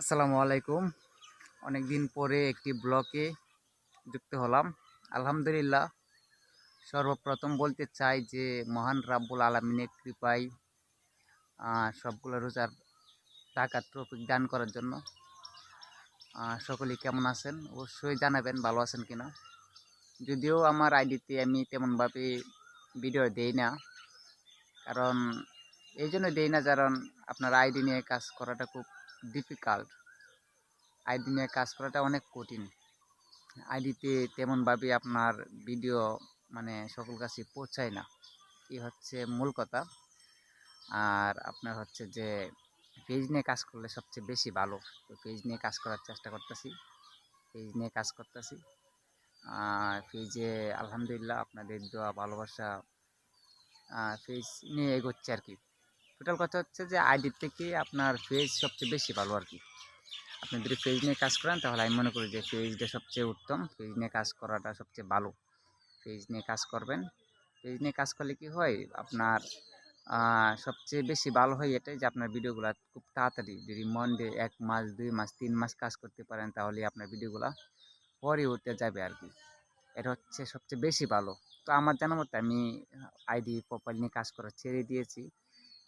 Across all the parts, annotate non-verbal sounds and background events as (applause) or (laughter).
আসসালামু আলাইকুম। অনেক দিন পরে একটি ব্লকে যুক্ত হলাম। আলহামদুলিল্লাহ সর্বপ্রথম বলতে চাই যে মহান রাব্বুল আলমিনের আহ, সবগুলো রোজার টাকা ট্রফিক দান করার জন্য। আহ, সকলেই কেমন আছেন? অবশ্যই জানাবেন ভালো আছেন কিনা। যদিও আমার আইডিতে আমি তেমনভাবে ভিডিও দেই না। কারণ এই জন্য দেই না কারণ আপনার আইডি নিয়ে কাজ করাটা খুব ডিফিকাল্ট আইডি নিয়ে কাজ করাটা অনেক কঠিন। আইডিতে তেমনভাবে আপনার ভিডিও মানে সকল কাছে পৌঁছায় না। এই হচ্ছে মূল কথা। আর আপনার হচ্ছে যে পেজ নিয়ে কাজ করলে সবচেয়ে বেশি ভালো। তো পেজ নিয়ে কাজ করার চেষ্টা করতেছি। পেজ নিয়ে কাজ করতেছি। আর পেজে আলহামদুলিল্লাহ আপনাদের দেওয়া ভালোবাসা পেজ নিয়ে এগোচ্ছে আর কি। টোটাল কথা হচ্ছে যে আইডির থেকে আপনার পেজ সবচেয়ে বেশি ভালো আর কি। আপনি যদি পেজ নিয়ে কাজ করেন, তাহলে আমি মনে করি যে পেজটা সবচেয়ে উত্তম। পেজ নিয়ে কাজ করাটা সবচেয়ে ভালো। পেজ নিয়ে কাজ করবেন। পেজ নিয়ে কাজ করলে কি হয়? আপনার সবচেয়ে বেশি ভালো হয় এটাই যে, আপনার ভিডিওগুলো খুব তাড়াতাড়ি যদি মন দিয়ে এক মাস, দুই মাস, তিন মাস কাজ করতে পারেন, তাহলে আপনার ভিডিওগুলো পরে উঠতে যাবে আর কি। এটা হচ্ছে সবচেয়ে বেশি ভালো। তো আমার জানা মতে আমি আইডি প্রোফাইল নিয়ে কাজ করা ছেড়ে দিয়েছি।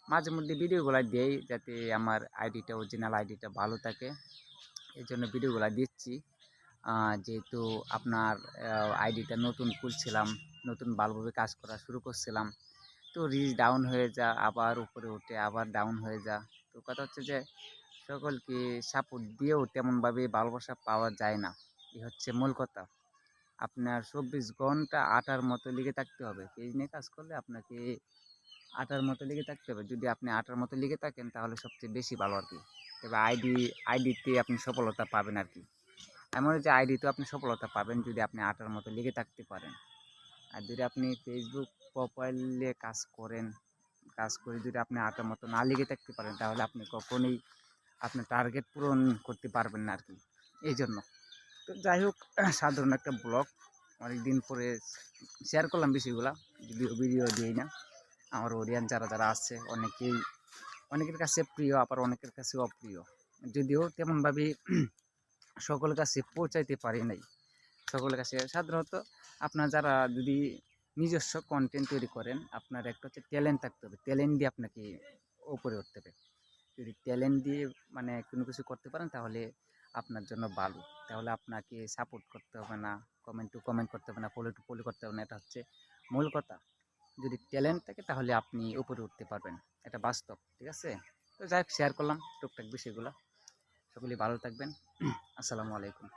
মাঝে মধ্যে ভিডিওগুলো দেই যাতে আমার আইডিটা অরিজিনাল আইডিটা ভালো থাকে। এই জন্য ভিডিওগুলো দিচ্ছি। যেহেতু আপনার আইডিটা নতুন খুলছিলাম, নতুন ভালোভাবে কাজ করা শুরু করছিলাম, তো রিচ ডাউন হয়ে যা, আবার উপরে উঠে আবার ডাউন হয়ে যা। তো কথা হচ্ছে যে, সকলকে সাপোর্ট দিয়েও তেমনভাবে ভালোবাসা পাওয়া যায় না। এ হচ্ছে মূল কথা। আপনার চব্বিশ ঘণ্টা আটার মতো লেগে থাকতে হবে। পেজ নিয়ে কাজ করলে আপনাকে আটার মতো লেগে থাকতে হবে। যদি আপনি আটার মতো লেগে থাকেন, তাহলে সবচেয়ে বেশি ভালো আর কি। তবে আইডি আইডিতে আপনি সফলতা পাবেন আর কি। এমন যে আইডিতেও আপনি সফলতা পাবেন যদি আপনি আটার মতো লেগে থাকতে পারেন। আর যদি আপনি ফেসবুক প্রোফাইলে কাজ করেন, কাজ করে যদি আপনি আটার মতো না লেগে থাকতে পারেন, তাহলে আপনি কখনোই আপনার টার্গেট পূরণ করতে পারবেন না আর কি। এই জন্য। তো যাই হোক, সাধারণ একটা ব্লগ অনেক দিন পরে শেয়ার করলাম বিষয়গুলো। যদিও ভিডিও দিই না। আমার ওরিয়ান যারা যারা আছে, অনেকেই, অনেকের কাছে প্রিয়, আবার অনেকের কাছে অপ্রিয়। যদিও তেমনভাবে (clears throat) সকলের কাছে পৌঁছাইতে পারি নাই। সকলের কাছে সাধারণত আপনার যারা যদি নিজস্ব কন্টেন্ট তৈরি করেন, আপনার একটা হচ্ছে ট্যালেন্ট থাকতে হবে। ট্যালেন্ট দিয়ে আপনাকে ওপরে উঠতে হবে। যদি ট্যালেন্ট দিয়ে মানে কোনো কিছু করতে পারেন, তাহলে আপনার জন্য ভালো। তাহলে আপনাকে সাপোর্ট করতে হবে না। কমেন্ট টু কমেন্ট করতে হবে না ফলো টু ফলো করতে হবে না। এটা হচ্ছে মূল কথা। যদি ট্যালেন্ট থাকে তাহলে আপনি উপরে উঠতে পারবেন। এটা বাস্তব, ঠিক আছে? তো যাই হোক শেয়ার করলাম টুকটাক বিষয়গুলো। সকলেই ভালো থাকবেন। (clears throat) আসসালামু আলাইকুম।